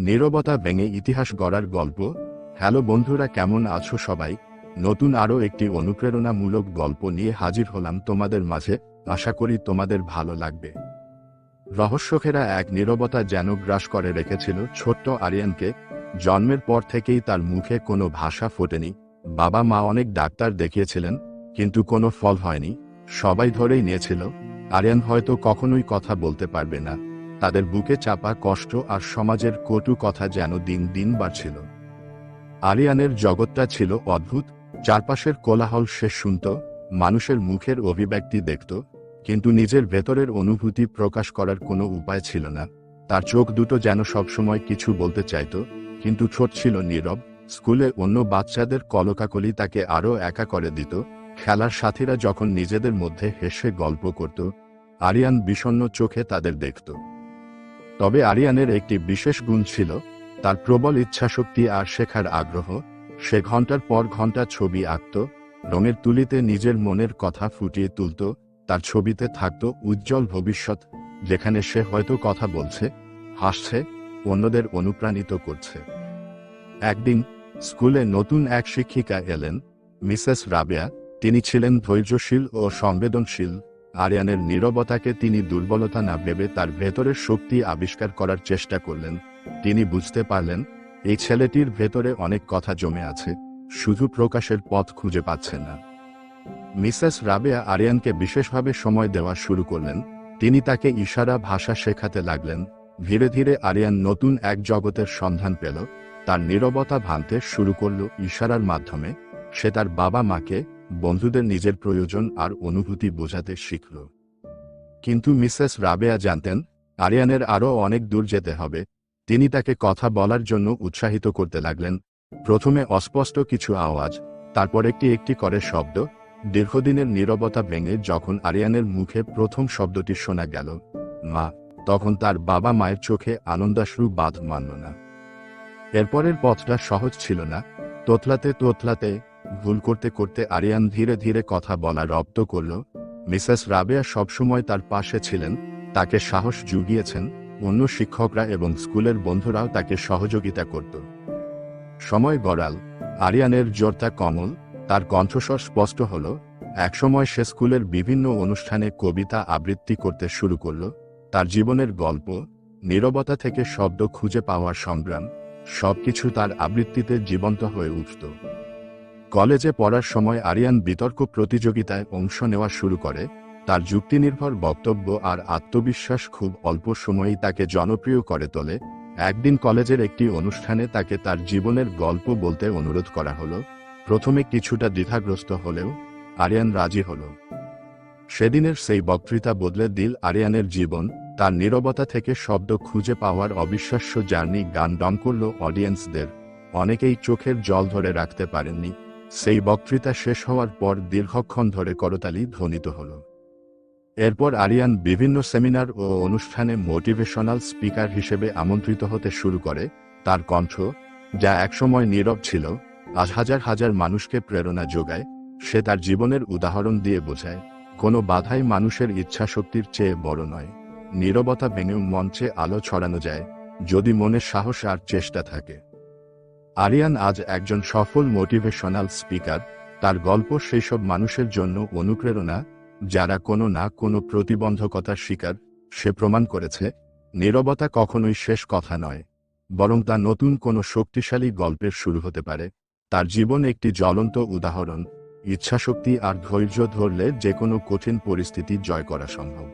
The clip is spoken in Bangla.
নীরবতা ভেঙে ইতিহাস গড়ার গল্প? হ্যালো বন্ধুরা, কেমন আছো সবাই? নতুন আরও একটি অনুপ্রেরণামূলক গল্প নিয়ে হাজির হলাম তোমাদের মাঝে। আশা করি তোমাদের ভালো লাগবে। রহস্যখেরা এক নীরবতা যেন গ্রাস করে রেখেছিল ছোট্ট আরিয়ানকে। জন্মের পর থেকেই তার মুখে কোনো ভাষা ফোটেনি। বাবা মা অনেক ডাক্তার দেখিয়েছিলেন, কিন্তু কোনো ফল হয়নি। সবাই ধরেই নিয়েছিল, আরিয়ান হয়তো কখনোই কথা বলতে পারবে না। তাদের বুকে চাপা কষ্ট আর সমাজের কটু কথা যেন দিন দিন বাড়ছিল। আরিয়ানের জগৎটা ছিল অদ্ভুত, চারপাশের কোলাহল সে শুনত, মানুষের মুখের অভিব্যক্তি দেখত, কিন্তু নিজের ভেতরের অনুভূতি প্রকাশ করার কোনো উপায় ছিল না। তার চোখ দুটো যেন সবসময় কিছু বলতে চাইত, কিন্তু ছোট ছিল নীরব, স্কুলে অন্য বাচ্চাদের কলকাকলি তাকে আরও একা করে দিত, খেলার সাথীরা যখন নিজেদের মধ্যে হেসে গল্প করত আরিয়ান বিষণ্ণ চোখে তাদের দেখত। তবে আরিয়ানের একটি বিশেষ গুণ ছিল, তার প্রবল ইচ্ছাশক্তি আর শেখার আগ্রহ, সে ঘণ্টার পর ঘণ্টা ছবি আঁকত, রঙের তুলিতে নিজের মনের কথা ফুটিয়ে তুলত, তার ছবিতে থাকত উজ্জ্বল ভবিষ্যৎ, যেখানে সে হয়তো কথা বলছে, হাসছে, অন্যদের অনুপ্রাণিত করছে। একদিন, স্কুলে নতুন এক শিক্ষিকা এলেন, মিসেস রাবেয়া, তিনি ছিলেন ধৈর্যশীল ও সংবেদনশীল। আরিয়ানের নীরবতাকে তিনি দুর্বলতা না ভেবে তার ভেতরের শক্তি আবিষ্কার করার চেষ্টা করলেন। তিনি বুঝতে পারলেন, এই ছেলেটির ভেতরে অনেক কথা জমে আছে, শুধু প্রকাশের পথ খুঁজে পাচ্ছে না। মিসেস রাবেয়া আরিয়ানকে বিশেষভাবে সময় দেওয়া শুরু করলেন। তিনি তাকে ইশারা ভাষা শেখাতে লাগলেন। ধীরে ধীরে আরিয়ান নতুন এক জগতের সন্ধান পেল। তার নীরবতা ভাঙতে শুরু করল ইশারার মাধ্যমে। সে তার বাবা মাকে বন্ধুদের নিজের প্রয়োজন আর অনুভূতি বোঝাতে শিখল। কিন্তু মিসেস রাবেয়া জানতেন, আরিয়ানের আরও অনেক দূর যেতে হবে। তিনি তাকে কথা বলার জন্য উৎসাহিত করতে লাগলেন। প্রথমে অস্পষ্ট কিছু আওয়াজ, তারপর একটি একটি করে শব্দ, দীর্ঘদিনের নীরবতা ভেঙে যখন আরিয়ানের মুখে প্রথম শব্দটি শোনা গেল, মা, তখন তার বাবা মায়ের চোখে আনন্দাশ্রু বাঁধ মানল না। এরপরের পথটা সহজ ছিল না। তোতলাতে তোতলাতে ভুল করতে করতে আরিয়ান ধীরে ধীরে কথা বলা রপ্ত করল, মিসেস রাবেয়া সবসময় তার পাশে ছিলেন, তাকে সাহস জুগিয়েছেন, অন্য শিক্ষকরা এবং স্কুলের বন্ধুরাও তাকে সহযোগিতা করত। সময় গড়াল, আরিয়ানের জোরতা কমল, তার কণ্ঠস্বর স্পষ্ট হল, একসময় সে স্কুলের বিভিন্ন অনুষ্ঠানে কবিতা আবৃত্তি করতে শুরু করল, তার জীবনের গল্প, নীরবতা থেকে শব্দ খুঁজে পাওয়ার সংগ্রাম, সবকিছু তার আবৃত্তিতে জীবন্ত হয়ে উঠত। কলেজে পড়ার সময় আরিয়ান বিতর্ক প্রতিযোগিতায় অংশ নেওয়া শুরু করে, তার যুক্তিনির্ভর বক্তব্য আর আত্মবিশ্বাস খুব অল্প সময়েই তাকে জনপ্রিয় করে তোলে। একদিন কলেজের একটি অনুষ্ঠানে তাকে তার জীবনের গল্প বলতে অনুরোধ করা হলো। প্রথমে কিছুটা দ্বিধাগ্রস্ত হলেও আরিয়ান রাজি হল। সেদিনের সেই বক্তৃতা বদলে দিল আরিয়ানের জীবন, তার নীরবতা থেকে শব্দ খুঁজে পাওয়ার অবিশ্বাস্য জার্নি গান ডং করল অডিয়েন্সদের। অনেকেই চোখের জল ধরে রাখতে পারেননি। সেই বক্তৃতা শেষ হওয়ার পর দীর্ঘক্ষণ ধরে করতালি ধ্বনিত হল। এরপর আরিয়ান বিভিন্ন সেমিনার ও অনুষ্ঠানে মোটিভেশনাল স্পিকার হিসেবে আমন্ত্রিত হতে শুরু করে, তার কণ্ঠ, যা একসময় নীরব ছিল, আজ হাজার হাজার মানুষকে প্রেরণা যোগায়, সে তার জীবনের উদাহরণ দিয়ে বোঝায়, কোনো বাধাই মানুষের ইচ্ছাশক্তির চেয়ে বড় নয়। নীরবতা ভেঙেও মঞ্চে আলো ছড়ানো যায়, যদি মনে সাহস আর চেষ্টা থাকে। আরিয়ান আজ একজন সফল মোটিভেশনাল স্পিকার, তার গল্প সেই সব মানুষের জন্য অনুপ্রেরণা, যারা কোনো না কোনো প্রতিবন্ধকতার শিকার, সে প্রমাণ করেছে, নীরবতা কখনোই শেষ কথা নয়, বরং তা নতুন কোনো শক্তিশালী গল্পের শুরু হতে পারে, তার জীবন একটি জ্বলন্ত উদাহরণ, ইচ্ছাশক্তি আর ধৈর্য ধরলে যে কোনো কঠিন পরিস্থিতি জয় করা সম্ভব।